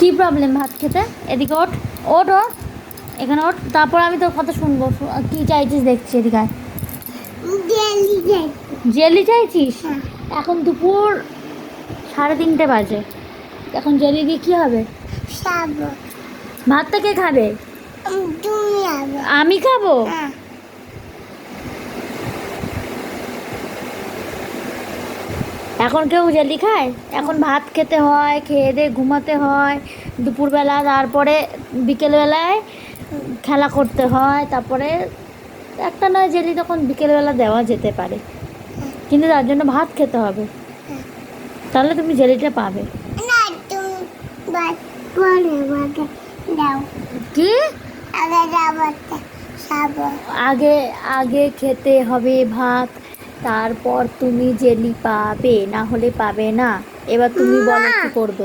কি প্রবলেম ভাত খেতে? এদিকে ওঠ। ওঠ ওঠ। এখানে ওঠ। তারপর আমি তোর কথা শুনব। কি চাইছিস দেখছি এদিকে। জেলি চাইছিস? হ্যাঁ। এখন দুপুর সাড়ে তিনটে বাজে। এখন জেলি দিয়ে কী হবে? ভাতটা কে খাবে? আমি খাব? এখন কেউ জেলি খায়? এখন ভাত খেতে হয় খেয়ে দিয়ে ঘুমাতে হয় দুপুরবেলা তারপরে বিকেলবেলায় খেলা করতে হয় তারপরে একটা নয় জেলি তখন বিকেলবেলা দেওয়া যেতে পারে। কিন্তু তার জন্য ভাত খেতে হবে। তাহলে তুমি জেলিটা পাবে। কি? আগে আগে খেতে হবে ভাত। তারপর তুমি জেলি পাবে না হলে পাবে না। এবার তুমি বলো কি করবে?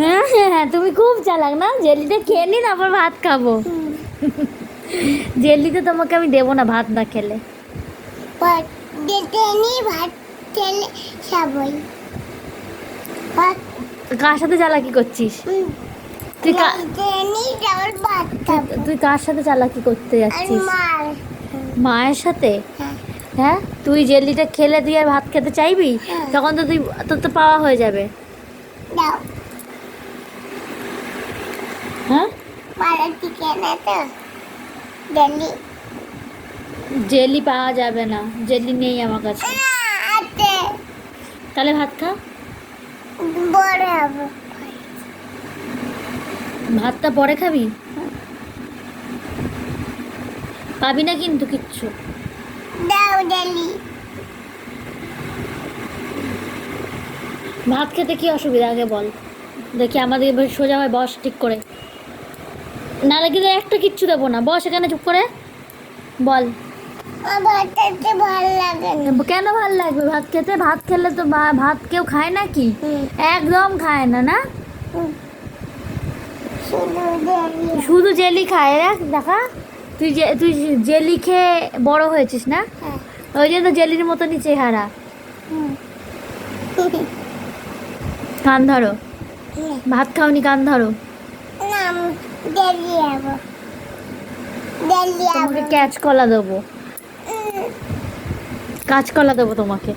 হ্যাঁ হ্যাঁ হ্যাঁ তুমি খুব চালাক না? জেলিটা খেয়ে নিন আবার ভাত খাব। জেলিতে তোমাকে আমি দেবো না ভাত না খেলে। নি ভাত খেলে কার সাথে চালাকি করছিস? তুই নি তুই কার সাথে চালাকি করতে যাচ্ছিস? মায়ের সাথে? হ্যাঁ। হ্যাঁ? তুই জেলিটা খেলে দিয়ে আর ভাত খেতে চাইবি? হ্যাঁ। তখন তো তুই তোর তো পাওয়া হয়ে যাবে। হ্যাঁ? জেলি। পাওয়া যাবে না। জেলি নেই আমার কাছে। তাহলে ভাত খা। ভাতটা পরে খাবি? পাবি না কিন্তু কিচ্ছু। ভাত খেতে কি অসুবিধা আগে বল। দেখি আমাদের সোজা হয় বস ঠিক করে। নাহলে কিন্তু একটা কিচ্ছু দেবো না। বস এখানে চুপ করে। বল। আমার খেতে ভালো লাগে কেন ভালো লাগবে? ভাত খেতে? ভাত খেলে তো ভাত কেউ খায় নাকি হুম। একদম খায় না না? হুম। শুধু জেলি। শুধু জেলি খায়। দেখ দেখা। তুই যে তুই জেলি খেয়ে বড় হয়েছিস না? হ্যাঁ। ওই জন্য জেলির মতনই চেহারা। কান ধরো। ভাত খাওনি কান ধরো। তোমাকে ক্যাচ কলা দেবো। কাঁচকলা দেবো তোমাকে।